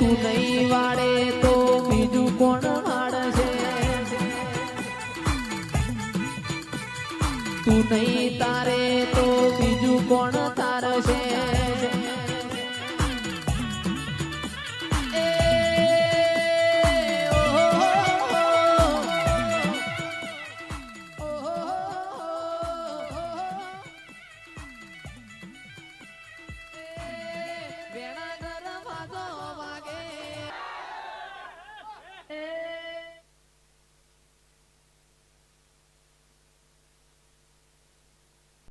તું નહીં તો બીજું કોણ વાળશે? તું નહીં તારે તો બીજું કોણ તારશે?